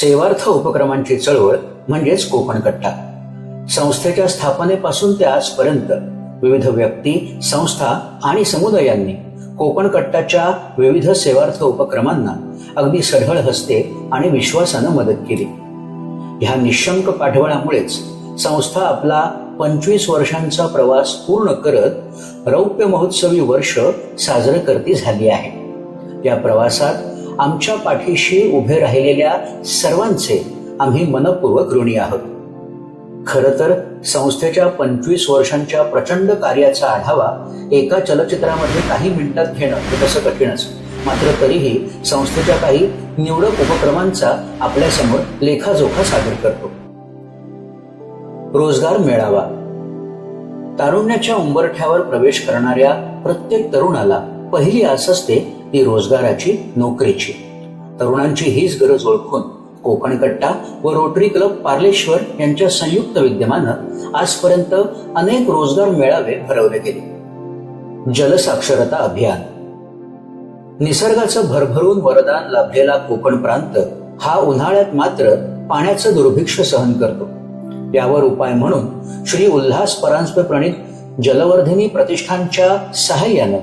सेवार्थ उपक्रमांची चळवळ म्हणजेच कोकण कट्टा. संस्थेच्या स्थापनेपासून ते आजपर्यंत विविध व्यक्ती संस्था आणि समुदायांनी कोकण कट्टाच्या विविध सेवार्थ उपक्रमांना अगदी सढळ हस्ते आणि विश्वासानं मदत केली. ह्या निशंक पाठबळामुळेच संस्था आपला पंचवीस वर्षांचा प्रवास पूर्ण करत रौप्य महोत्सवी वर्ष साजरं करती झाली आहे. या प्रवासात आमच्या पाठीशी उभे राहिलेल्या सर्वांचे आम्ही मनपूर्वक ऋणी आहोत. खरं तर संस्थेच्या पंचवीस वर्षांच्या प्रचंड कार्याचा आढावा एका चलचित्रामध्ये काही मिनिटात घेणं हे तसं कठीणच मात्र तरीही संस्थेच्या काही निवडक उपक्रमांचा आपल्यासमोर लेखाजोखा सादर करतो. रोजगार मेळावा. तारुण्याच्या उंबरठ्यावर प्रवेश करणाऱ्या प्रत्येक तरुणाला पहिली आस असते ती रोजगाराची नोकरीची. तरुणांची हीच गरज ओळखून कोकण कट्टा व रोटरी क्लब पार्लेश्वर यांच्या संयुक्त विद्यमानं आजपर्यंत अनेक रोजगार मेळावे भरवले गेले. जलसाक्षरता अभियान. निसर्गाचं भरभरून वरदान लाभलेला कोकण प्रांत हा उन्हाळ्यात मात्र पाण्याचं दुर्भिक्ष सहन करतो. यावर उपाय म्हणून श्री उल्हास परांजपे प्रणित जलवर्धिनी प्रतिष्ठानच्या सहाय्यानं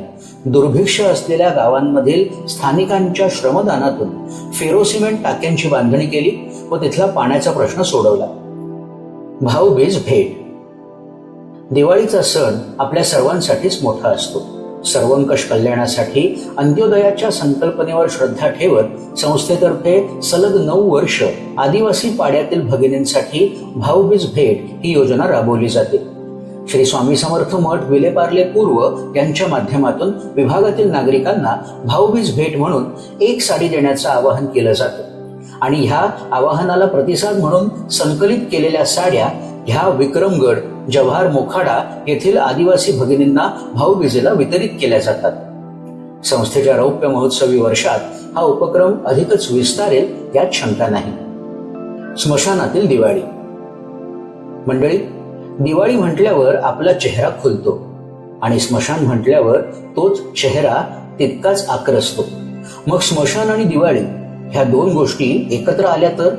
दुर्भिक्ष असलेल्या गावांमधील स्थानिकांच्या श्रमदानातून फेरोसिमेंट टाक्यांची बांधणी केली व तिथला पाण्याचा प्रश्न सोडवला. भाऊबीज भेट. दिवाळीचा सण आपल्या सर्वांसाठीच मोठा असतो. सर्वंकष कल्याणासाठी अंत्योदयाच्या संकल्पनेवर श्रद्धा ठेवत संस्थेतर्फे सलग नऊ वर्ष आदिवासी पाड्यातील भगिनींसाठी भाऊबीज भेट ही योजना राबवली जाते. श्री स्वामी समर्थ मठ विलेपार्ले पूर्व यांच्या माध्यमातून विभागातील नागरिकांना भाऊबीज भेट म्हणून एक साडी देण्याचं आवाहन केलं जातं. आणि ह्या आवाहनाला प्रतिसाद म्हणून संकलित केलेल्या साड्या ह्या विक्रमगड जव्हार मोखाडा येथील आदिवासी भगिनींना भाऊबीजेला वितरित केल्या जातात. संस्थेच्या रौप्य महोत्सवी वर्षात हा उपक्रम अधिकच विस्तारेल यात शंका नाही. स्मशानातील दिवाळी. मंडळी दिवाळी म्हटल्यावर आपला चेहरा खुलतो आणि स्मशान म्हटल्यावर तोच चेहरा तितकाच आक्रसतो. मग स्मशान आणि दिवाळी ह्या दोन गोष्टी एकत्र आल्या तर?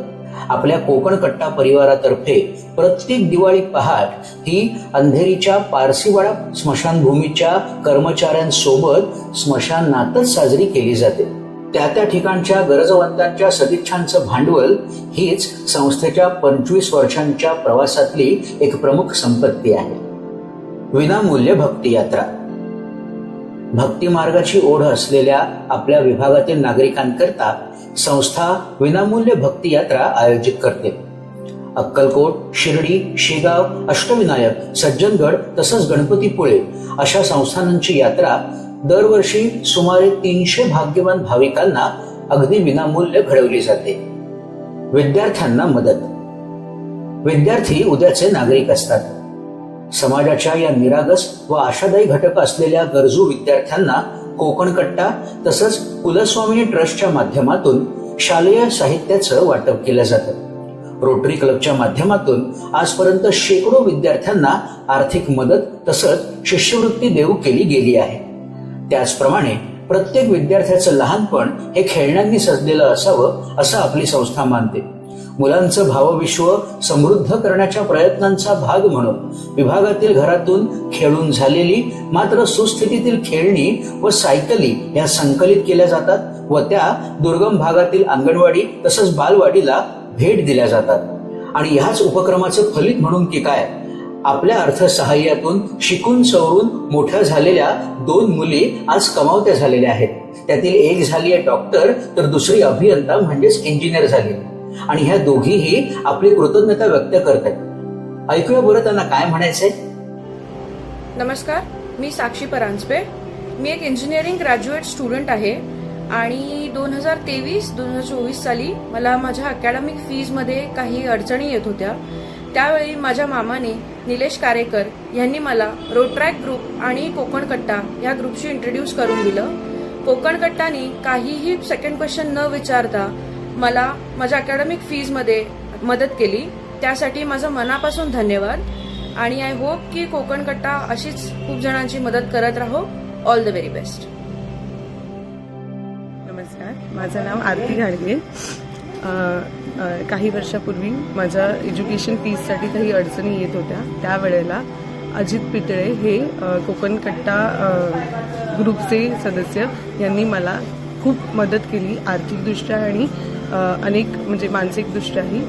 आपल्या कोकण कट्टा परिवारातर्फे प्रत्येक दिवाळी पहाट ही अंधेरीच्या पारसीवाडा स्मशानभूमीच्या कर्मचाऱ्यांसोबत स्मशानातच साजरी केली जाते. त्या त्या ठिकाणच्या गरजवंतांच्या सदिच्छांचं भांडवल हीच संस्थेच्या पंचवीस वर्षांच्या प्रवासातली एक प्रमुख संपत्ती आहे. विनामूल्य भक्ती यात्रा. भक्ती मार्गाची ओढ असलेल्या आपल्या विभागातील नागरिकांकरता संस्था विनामूल्य भक्ती यात्रा आयोजित करते. अक्कलकोट शिर्डी शेगाव अष्टविनायक सज्जनगड तसंच गणपतीपुळे अशा संस्थानांची यात्रा दरवर्षी सुमारे तीनशे भाग्यवान भाविकांना अगदी विनामूल्य घडवली जाते. विद्यार्थ्यांना मदत. विद्यार्थी उद्याचे नागरिक असतात. समाजाच्या या निरागस व आशादायी घटक असलेल्या गरजू विद्यार्थ्यांना कोकण कट्टा तसंच कुलस्वामी ट्रस्टच्या माध्यमातून शालेय साहित्याचं वाटप केलं जातं. रोटरी क्लबच्या माध्यमातून आजपर्यंत शेकडो विद्यार्थ्यांना आर्थिक मदत तसंच शिष्यवृत्ती देऊ केली गेली आहे. त्याचप्रमाणे प्रत्येक विद्यार्थ्याचं लहानपण हे खेळण्यांनी सजलेलं असावं असं आपली संस्था मानते. मुलांचं भावविश्व समृद्ध करण्याच्या प्रयत्नांचा भाग म्हणून विभागातील घरातून खेळून झालेली मात्र सुस्थितीतील खेळणी व सायकली या संकलित केल्या जातात व त्या दुर्गम भागातील अंगणवाडी तसंच बालवाडीला भेट दिल्या जातात. आणि ह्याच उपक्रमाचं फलित म्हणून की काय? आपल्या अर्थसहाय्यातून शिकून सवरून मोठ्या झालेल्या दोन मुली आज कमावत्या झालेल्या आहेत. त्यातील एक झाली आहे डॉक्टर तर दुसरी अभियंता म्हणजेच इंजिनियर झाली. आणि ह्या दोघीही आपली कृतज्ञता व्यक्त करत आहेत ऐकूया बरं त्यांना काय म्हणायचंय. नमस्कार मी साक्षी परांजपे. मी एक इंजिनिअरिंग ग्रॅज्युएट स्टुडंट आहे आणि दोन हजार तेवीस दोन हजार चोवीस साली मला माझ्या अकॅडमिक फीजमध्ये काही अडचणी येत होत्या. त्यावेळी माझ्या मामाने निलेश कारेकर यांनी मला रोट्रॅक ग्रुप आणि कोकण कट्टा या ग्रुपशी इंट्रोड्यूस करून दिलं. कोकणकट्टाने काहीही सेकंड क्वेश्चन न विचारता मला माझ्या अकॅडमिक फीजमध्ये मदत केली. त्यासाठी माझं मनापासून धन्यवाद. आणि आय होप की कोकण कट्टा अशीच खूप जणांची मदत करत राहो. ऑल द व्हेरी बेस्ट नमस्कार. माझं नाव आरती घाडगे. काही वर्षापूर्वी माझ्या एज्युकेशन फीजसाठी काही अडचणी येत होत्या. त्यावेळेला अजित पितळे हे कोकणकट्टा कोकण कट्टा ग्रुपचे सदस्य यांनी मला खूप मदत केली आर्थिकदृष्ट्या आणि अनेक म्हणजे मानसिकदृष्ट्याही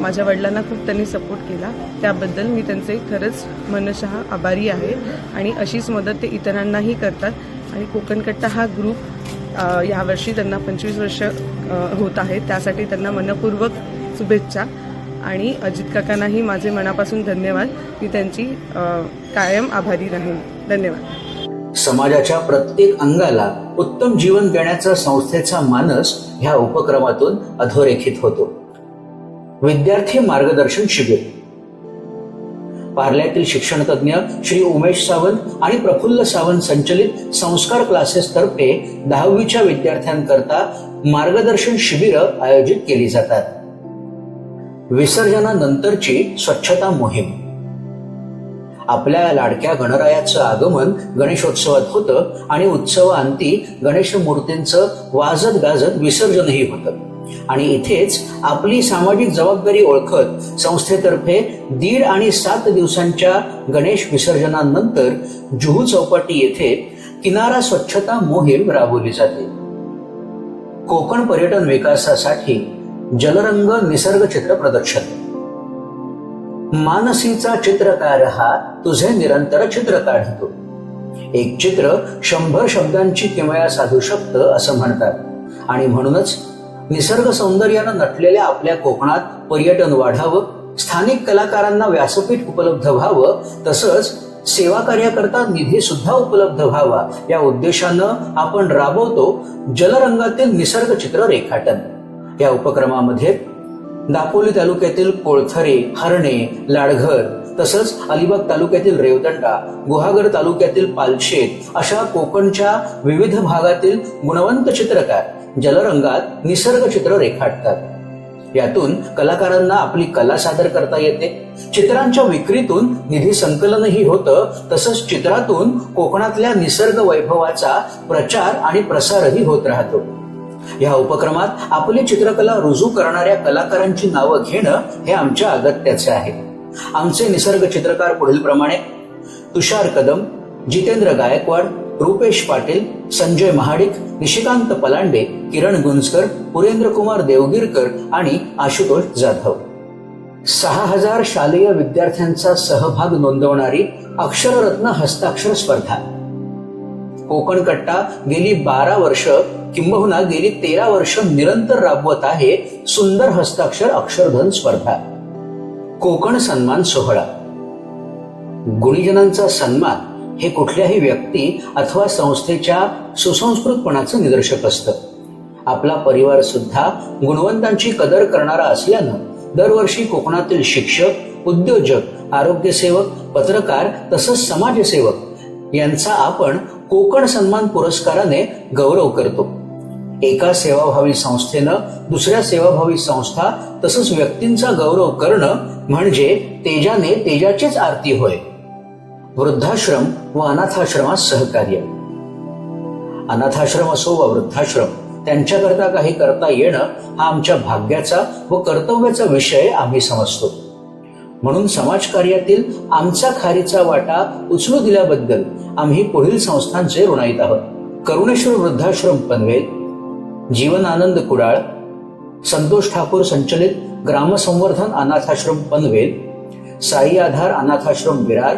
माझ्या वडिलांना खूप त्यांनी सपोर्ट केला. त्याबद्दल मी त्यांचे खरंच मनशः आभारी आहे आणि अशीच मदत ते इतरांनाही करतात. आणि कोकणकट्टा हा ग्रुप यावर्षी त्यांना पंचवीस वर्ष होत आहेत. त्यासाठी त्यांना मनपूर्वक शुभेच्छा. आणि अजित काकांनाही माझे मनापासून धन्यवाद मी त्यांची कायम आभारी राहीन. धन्यवाद. समाजाच्या प्रत्येक अंगाला उत्तम जीवन देण्याचा संस्थेचा मानस ह्या उपक्रमातून अधोरेखित होतो. विद्यार्थी मार्गदर्शन शिबिर. पार्ल्यातील शिक्षण तज्ज्ञ श्री उमेश सावंत आणि प्रफुल्ल सावंत संचलित संस्कार क्लासेस तर्फे दहावीच्या विद्यार्थ्यांकरता मार्गदर्शन शिबिरं आयोजित केली जातात. विसर्जनानंतरची स्वच्छता मोहीम. आपल्या लाडक्या गणरायाचं आगमन गणेशोत्सवात होतं आणि उत्सवाअंती गणेश मूर्तींचं वाजत गाजत विसर्जनही होतं. आणि इथेच आपली सामाजिक जबाबदारी ओळखत संस्थेतर्फे दीड आणि सात दिवसांच्या गणेश विसर्जनानंतर जुहू चौपाटी येथे किनारा स्वच्छता मोहीम राबवली जाते. कोकण पर्यटन विकासासाठी जलरंग निसर्ग चित्र प्रदर्शन. मानसीचा चित्रकार हा तुझे निरंतर चित्र काढतो. एक चित्र शंभर शब्दांची किमया साधू शकतं असं म्हणतात. आणि म्हणूनच निसर्ग सौंदर्यानं नटलेल्या आपल्या कोकणात पर्यटन वाढावं स्थानिक कलाकारांना व्यासपीठ उपलब्ध व्हावं तसंच सेवा कार्याकरता निधी सुद्धा उपलब्ध व्हावा या उद्देशानं आपण राबवतो जलरंगातील निसर्ग चित्र रेखाटन. या उपक्रमामध्ये दापोली तालुक्यातील कोळथरे हरणे लाडघर तसंच अलिबाग तालुक्यातील रेवदंडा गुहागर तालुक्यातील पालशेत अशा कोकणच्या विविध भागातील गुणवंत चित्रकार जलरंगात निसर्ग चित्र रेखाटतात. यातून कलाकारांना आपली कला सादर करता येते. चित्रांच्या विक्रीतून निधी संकलनही होतं. तसंच चित्रातून कोकणातल्या निसर्ग वैभवाचा प्रचार आणि प्रसारही होत राहतो. या उपक्रमात आपली चित्रकला रुजू करणाऱ्या कलाकारांची नावं घेणं हे आमच्या अगत्याचे आहे. आमचे निसर्ग चित्रकार पुढील प्रमाणे तुषार कदम जितेंद्र गायकवाड रुपेश पाटील संजय महाडिक निशिकांत पलांडे किरण गुंजकर पुरेंद्र कुमार देवगिरकर आणि आशुतोष जाधव. सहा हजार शालेय विद्यार्थ्यांचा सहभाग नोंदवणारी अक्षररत्न हस्ताक्षर स्पर्धा. कोकण कट्टा गेली बारा वर्ष किंबहुना गेली तेरा वर्ष निरंतर राबवत आहे सुंदर हस्ताक्षर अक्षरधन स्पर्धा. कोकण सन्मान सोहळा. गुणीजनांचा सन्मान हे कुठल्याही व्यक्ती अथवा संस्थेच्या सुसंस्कृतपणाचं निदर्शक असतं. आपला परिवार सुद्धा गुणवंतांची कदर करणारा असल्यानं दरवर्षी कोकणातील शिक्षक उद्योजक आरोग्यसेवक पत्रकार तसंच समाजसेवक यांचा आपण कोकण सन्मान पुरस्काराने गौरव करतो. एका सेवाभावी संस्थेनं दुसऱ्या सेवाभावी संस्था तसंच व्यक्तींचा गौरव करणं म्हणजे तेजाने तेजाचीच आरती होय. वृद्धाश्रम व अनाथाश्रमास सहकार्य. अनाथाश्रम असो व वृद्धाश्रम त्यांच्याकरता काही करता येणं हा आमच्या भाग्याचा व कर्तव्याचा विषय आम्ही समजतो. म्हणून समाजकार्यातील आमचा खारीचा वाटा उचलू दिल्याबद्दल आम्ही पुढील संस्थांचे ऋणाईत आहोत. करुणेश्वर वृद्धाश्रम पनवेल जीवन आनंद कुडाळ संतोष ठाकूर संचलित ग्रामसंवर्धन अनाथाश्रम पनवेल साई आधार अनाथाश्रम विरार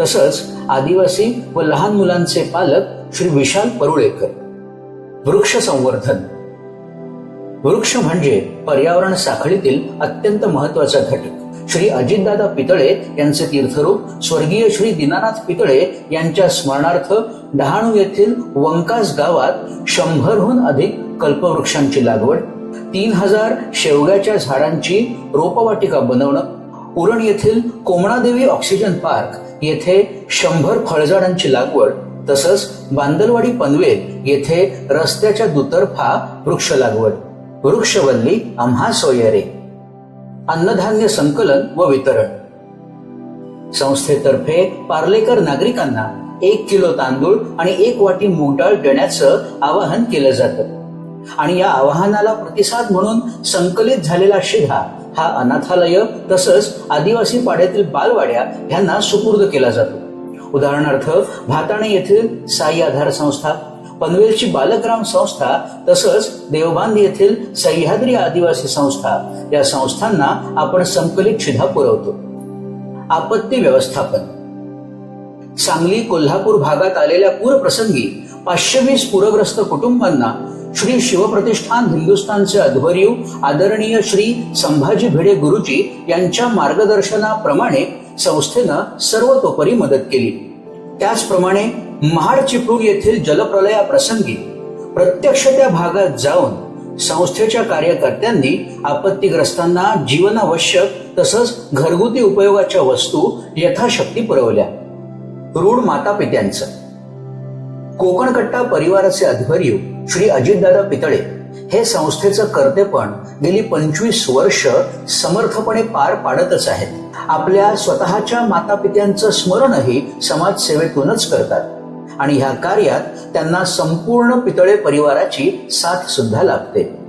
तसंच आदिवासी व लहान मुलांचे पालक श्री विशाल परुळेकर. वृक्ष संवर्धन. वृक्ष म्हणजे पर्यावरण साखळीतील अत्यंत महत्त्वाचा घटक. श्री अजितदादा पितळे यांचे तीर्थरूप स्वर्गीय श्री दीनानाथ पितळे यांच्या स्मरणार्थ डहाणू येथील वंकास गावात शंभरहून अधिक कल्पवृक्षांची लागवड तीन हजार शेवग्याच्या झाडांची रोपवाटिका बनवणं उरण येथील कोमणादेवी ऑक्सिजन पार्क येथे शंभर फळझाडांची लागवड तसंच बांदलवाडी पनवेल येथे रस्त्याच्या दुतर्फा वृक्ष लागवड. वृक्षवल्ली आम्हा सोयरे. अन्नधान्य संकलन व वितरण. संस्थेतर्फे पार्लेकर नागरिकांना एक किलो तांदूळ आणि एक वाटी मूग डाळ देण्याचं आवाहन केलं जातं. आणि या आवाहनाला प्रतिसाद म्हणून संकलित झालेला शिधा हा अनाथालय तसंच आदिवासी पाड्यातील बालवाड्या यांना सुपूर्द केला जातो. उदाहरणार्थ भाताणे येथील साई आधार संस्था पनवेलची बालग्राम संस्था तसंच देवबांध येथील सह्याद्री आदिवासी संस्था या संस्थांना आपण संकलित शिधा पुरवतो. आपत्ती व्यवस्थापन. सांगली कोल्हापूर भागात आलेल्या पूरप्रसंगी पाचशे वीस पूरग्रस्त कुटुंबांना श्री शिवप्रतिष्ठान हिंदुस्थानचे अध्वर्यू आदरणीय श्री संभाजी भिडे गुरुजी यांच्या मार्गदर्शनाप्रमाणे संस्थेनं सर्वतोपरी मदत केली. त्याचप्रमाणे महाड चिपळूण येथील जलप्रलयाप्रसंगी प्रत्यक्ष त्या भागात जाऊन संस्थेच्या कार्यकर्त्यांनी आपत्तीग्रस्तांना जीवनावश्यक तसंच घरगुती उपयोगाच्या वस्तू यथाशक्ती पुरवल्या. रूढ माता पित्यांचं कोकणकट्टा परिवाराचे अध्वर्यू श्री अजितदादा पितळे हे संस्थेचं कर्तेपण गेली पंचवीस वर्ष समर्थपणे पार पाडतच आहेत. आपल्या स्वतःच्या माता पित्यांचं स्मरणही समाजसेवेतूनच करतात. आणि ह्या कार्यात त्यांना संपूर्ण पितळे परिवाराची साथ सुद्धा लाभते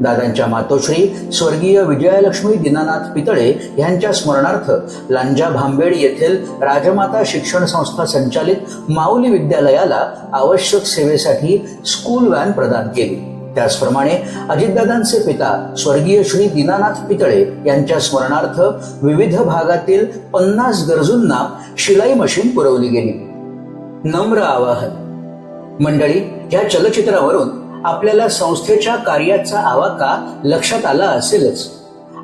दादांच्या मातोश्री स्वर्गीय विजयालक्ष्मी दीनानाथ पितळे यांच्या स्मरणार्थ लांजा भांबेड येथील राजमाता शिक्षण संस्था संचालित माऊली विद्यालयाला आवश्यक सेवेसाठी स्कूल व्हॅन प्रदान केली. त्याचप्रमाणे अजितदादांचे पिता स्वर्गीय श्री दीनानाथ पितळे यांच्या स्मरणार्थ विविध भागातील पन्नास गरजूंना शिलाई मशीन पुरवली गेली. नम्र आवाहन. मंडळी या चलचित्रावरून आपल्याला संस्थेच्या कार्याचा आवाका लक्षात आला असेलच.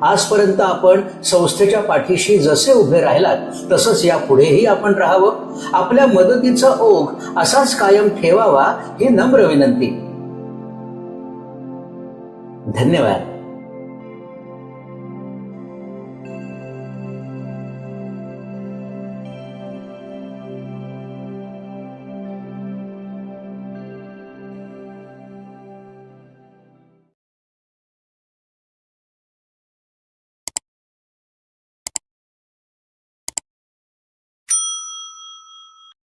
आजपर्यंत आपण संस्थेच्या पाठीशी जसे उभे राहिलात तसंच यापुढेही आपण राहावं. आपल्या मदतीचा ओघ असाच कायम ठेवावा ही नम्र विनंती. धन्यवाद.